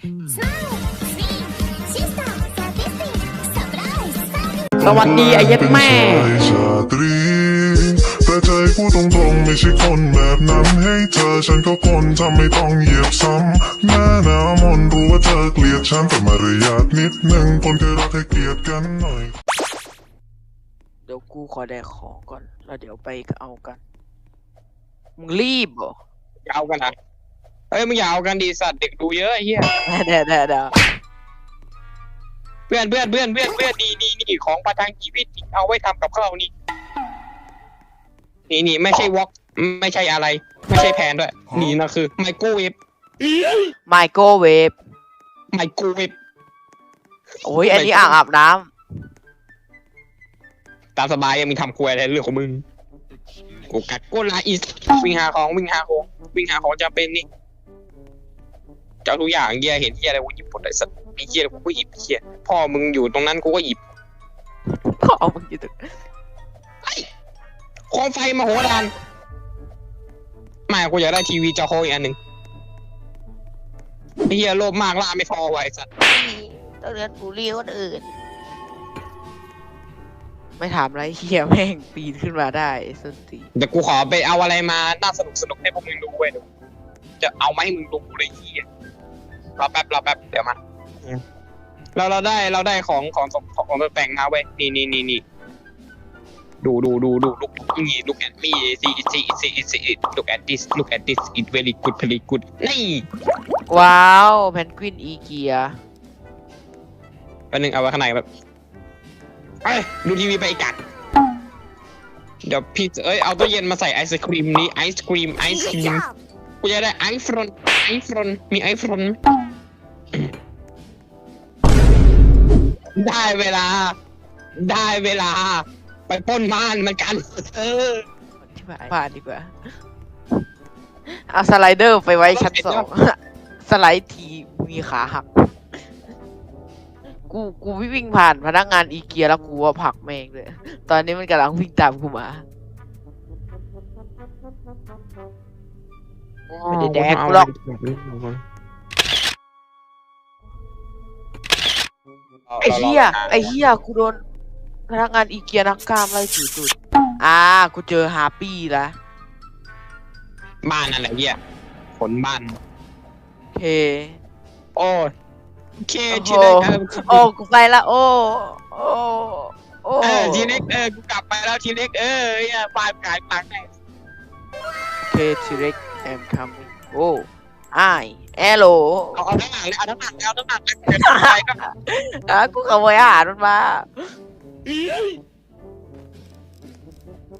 สวัสดีไอ้เย็ดแม่เป็นชายชาตรีแต่ใจกูตรงๆไม่ใช่คนแบบนั้นให้เธอฉันก็คนทำไม่ต้องเหยียบซ้ำแม่หนามนรู้ว่าเธอเกลียดฉันแต่มารยาทนิดนึงคนเคยรักให้เกลียดกันหน่อย เดี๋ยวกูขอแดกของก่อน แล้วเดี๋ยวไปเอากัน มึงรีบเหรออย่าเอากันนะ เอ้ยมึงอย่าเอากันดีสัตว์เด็กดูเยอะไอ้เหี้ยเดี๋ยวเดี๋ยวเดี๋ยวเพื่อนเพื่อนเพื่อนเพื่อนเพื่อนนี่นี่นี่ของประทังชีวิตเอาไว้ทำกับข้าวนี่นี่นี่ไม่ใช่วอกไม่ใช่อะไร ไม่ใช่แพนด้วยนี่นะคือไมโครเวฟไมโครเวฟไมโครเวฟโอ้ยอันนี้อ่างอาบน้ตามสบายยังมีทำครัวอะไรเรื่องของมึงกูกัดก้นลาอีสวิ่งหาของวิ่งหาของวิ่งหาของจะเป็นนี่ เจ้าทุกอย่างเหี้ยเห็นเหี้ยอะไรกูหยิบหมดเลยสัตว์มีเหี้ยอะไรกูก็หยิบเหี้ยพ่อมึงอยู่ตรงนั้นกูก็หยิบำพ่อมึงอยู่ตรงโคมไฟมโหฬารไม่กูอยากได้ทีวีจอโคอีกอันหนึ่งไอ้เฮียโลภมากล่าไม่พอไวะไอ้สัตว์ต้องเรียนบูลลี่คนอื่น ไม่ถามอะไรเฮียแม่งปีนขึ้นมาได้ไอ้ส้นตีนเดี๋ยวกูขอไปเอาอะไรมาน่าสนุกสนุกให้พวกมึงดูเว้ยเดี๋ยวจะเอามาให้มึงดูเลยเฮีย รอแป๊บรอแป๊บเดี๋ยวมาเราเราได้เราได้ของของของของตัวแต่งมาเว้ยนี่นี่นี่นี่ดูดูดูดูลูกนี่ look at me see see see see look at this look at this it very good very good นี่ว้าวแพนกวินอีเกียแป๊บนึงเอาไว้ข้างในแบบเอ้ยดูทีวีไปอีกกัดเดี๋ยวพี่เอ้ยเอาตู้เย็นมาใส่ไอศครีมนี้ไอศครีมไอศครีมกูจะได้ไอโฟนไอโฟนมีไอโฟนได้เวลา ได้เวลา ไปปล้นม่านเหมือนกัน เออ ที่ผ่านผ่านดีกว่า เอาสไลเดอร์ไปไว้ชั้นสอง สไลด์ทีมีขาหัก กูกูวิ่งผ่านพนักงานอีเกียแล้วกูว่าผลักแม่งเลย ตอนนี้มันกำลังวิ่งตามกูมา ไม่ได้แดกกูหรอกไอ้เหี้ยไอ้เหี้ยกูโดนพนักงานอีเกียนักกล้ามไล่ถูจุดอ่ากูเจอฮาร์ปี้ละบ้านอะไรเหี้ยขนบ้านโอเคโอ้ยโอเคโอ้โหทีเล็กเออโอ้กูไปละโอ้โอ้โอ้เออทีเล็กเออกูกลับไปแล้วทีเล็กเออเนี่ยบ้านขายปังแน่โอเคทีเร็ก I'm coming โอ้ ไอแอโลเอาเอาทั้งหลังเลยเอาทั้งหลังเลยเอาทั้งหลังเลยเดี๋ยวไปก็อะกูขโมยอาหารมันมา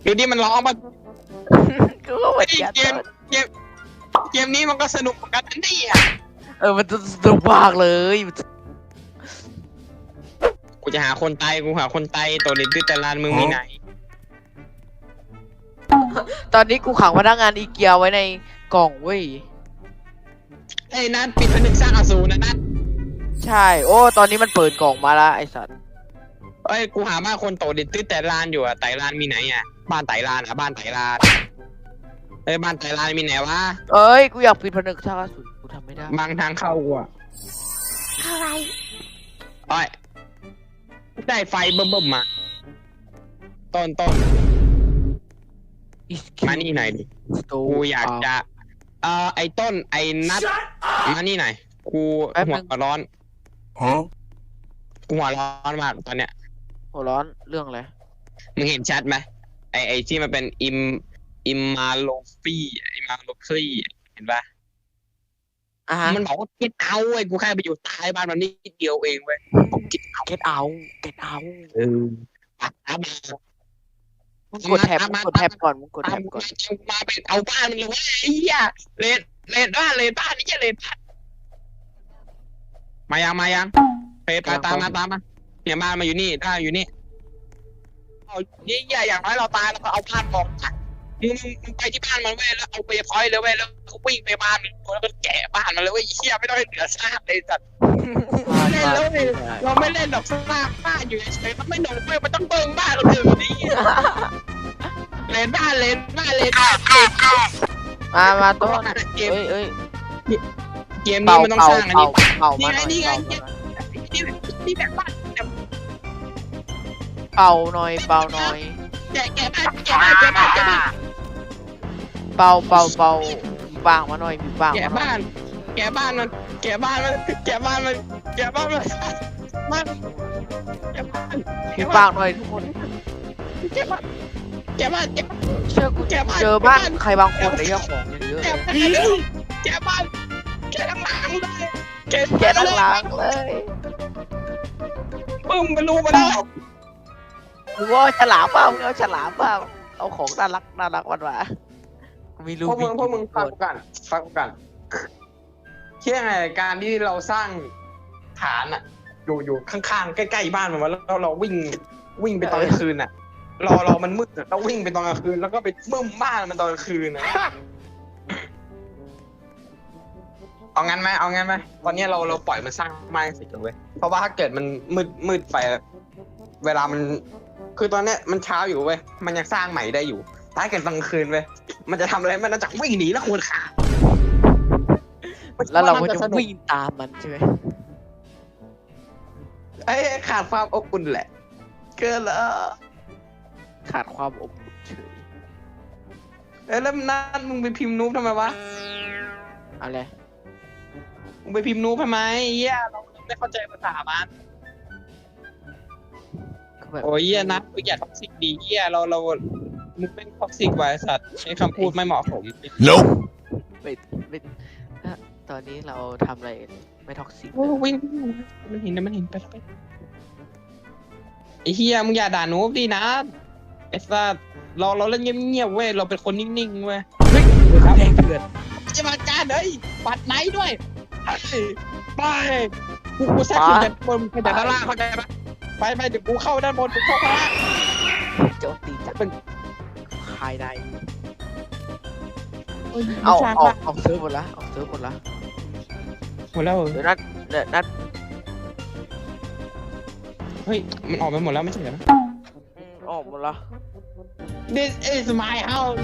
ดูดิมันร้องมันกูก็เหมือนกันเกมเกมเกมนี้มันก็สนุกเหมือนกันนะเนี่ยเออมันจะสนุกมากเลยมันจะกูจะหาคนไตายกูหาคนไตายตัวเด็ดดื้อแต่ลานมึงมีไหน ตอนนี้กูขังพนักงานอีเกียไว้ในกล่องเว้ย ไอ้นัทปิดผนึกสร้างอสูรนะนัทใช่ โอ้ ตอนนี้มันเปิดกล่องมาละไอสัตว์เอ้ยกูหาบ้านคนโตเด็ดดื้อแต่ลานอยู่อะไต่ลานมีไหนอะบ้านไต่ลานอะบ้านไต่ลานเอ้ยบ้านไต่ลานมีไหนวะเอ้ย กูอยากปิดผนึกท่ากระสุนกูทำไม่ได้ บางทางเข้ากูอะอะไรโอ้ยได้ไฟเบิ่มๆมาต้นต้นมานี่หน่อยดิ กูอยากจะ เอ่อไอ้ต้นไอ้นัด มานี่หน่อยกูหัวร้อน Huh? กูหัวร้อนมากตอนเนี้ย หัวร้อนเรื่องอะไร มึงเห็นชัดไหมไอ้ไอ้ที่มันเป็นอิมอิมมาโลฟี่อิมมาโลฟี่เห็นปะอะฮะมันบอกว่าเก็ตเอาเว้ยกูแค่ไปอยู่ใต้บ้านมันนิดเดียวเองเว้ยบอกเก็ตเอาเก็ตเอาเก็ตเอาเอออะเอามามึงกดแท็บมึงกดแท็บก่อนมึงกดเอาแท็บมาก่อน มาไปเอาบ้านมันเลยเว้ยไอ้เหี้ยเลน เลนบ้านเลนบ้านนี่จะเลนบ้านมายังมายังไปไปตามมาตามมาเนี่ยบ้านมาอยู่นี่ได้อยู่นี่เอานี่อย่าอย่างน้อยเราตายแล้วก็เอาบ้านออกจากมึงมึงมึงไปที่บ้านมันเว้ยแล้วเอาไปพอยต์เลยเว้ยแล้วก็วิ่งไปบ้านมันแล้วก็แกะบ้านมันเลยเว้ยไอ้เหี้ยไม่ต้องให้เหลือซากเลยสัตว์เล่นแล้วเว้ยเราไม่เล่นหรอกซากบ้านอยู่เฉยๆมันไม่หนุกเว้ยมันต้องเบิ่งบ้านเราถึงนี่เลนบ้านเลนบ้านเลนบ้าน เลนบ้านมามาต้นเกมเอ้ยเอ้ยเกมนี้มันต้องสร้างอันนี้เเป่ามาหน่อยนี่ไงเป่านี่มาไงหน่อยนี่นี่แบบบ้านเป่าหน่อยเป่าหน่อยแกะแกะบ้านแกะบ้านแกะบ้านแกะบ้านเป่าเป่าเป่ามีบางมาหน่อยมีบางแกะมาหน่อยบ้านแกะบ้านมันแกะบ้านมันแกะบ้านมันแกะบ้านมันมันแกะบ้านมีบางหน่อยทุกคนแกะบ้าน แกะบ้านแกะบ้านเชื่อกูแกะบ้านเจอบ้านแกะบ้านใครบางคนในเรื่องของอย่างเยอะแกะเลยบ้านแกะบ้านแกะทั้งหลังเลยแกะแกด้านหลังเลยปึ้มไปรู้มาแล้วมึงว่าฉลามเปล่ามึงเอาฉลามเปล่าเอาของน่ารักน่ารักวันวะมีลูพวกมึงพวกมึงฟังกกูกันฟังกูกันเชื่อไงการที่เราสร้างฐานอะอยู่อยู่ข้างๆใกล้ๆบ้านมันวะแล้วเราวิ่งวิ่งไปตอนกลางคืนอะ รอรอมันมืดอะแล้ววิ่งไปตอนกลางคืนแล้วก็ไปบึ้มบ้านมันตอนกลางคืนนะเอางั้นไหมเอางั้นไหมตอนนี้เราเราปล่อยมันสร้างบ้านเสร็จเลยเว้ยเพราะว่าถ้าเกิดมันมืดมืดไปเวลามัน คือตอนเนี้ยมันเช้าอยู่เว้ยมันยังสร้างใหม่ได้อยู่ถ้าเกิดตอนกลางคืนเว้ยมันจะทำอะไรมันนอกจากวิ่งหนีแล้วควรขาแล้วเราก็น่จะสนุวิ่งตามมันใช่ไหมเอ้ยขาดความอบอุ่นแหละ เกินแล้ว ขาดความอบอุ่นเฉยเอ้ยแล้วนั่นมึงไปพิมพ์นูบทำไมวะอะไรมึงไปพิมพ์นูบทำไมเหี้ยเราไม่เข้าใจภาษามันก็แบบโอ้ยเหี้ยนะมึงอย่าท็อกซิกดีเหี้ยเราเรา มึงเป็นท็อกซิกไว้สัตว์ใช้คำพูดไม่เหมาะสม Nope ไม่ไม่ถ้าตอนนี้เราทำอะไรไม่ท็อกซิกโอ้ยวิ่งมันเห็นนะมันเห็นไปไปไอ้เฮียมึงอย่าด่านูบดีนะ ไอ้สัตว์เราเราเล่นเงียบๆเว้ยเราเป็นคนนิ่งๆเว้ยแดงเถื่อนจะมาการเอ้ยปัดไหนด้วยไปไปกูกูแทรกขึ้นจากบนไปจากด้านล่างเข้าใจปะไปไปเดี๋ยวกูเข้าด้านบนกูเข้าข้างล่างโจมตีจากเป็นภายในเอ้ยเอาช้างออปะกออกเซิร์ฟหมดละออกเซิร์ฟหมดละหมดแล้วเหรอเดี๋ยวนัดเดี๋ยวนัดเฮ้ยมันออกไปหมดแล้วไม่ใช่เหรออืม This is my house.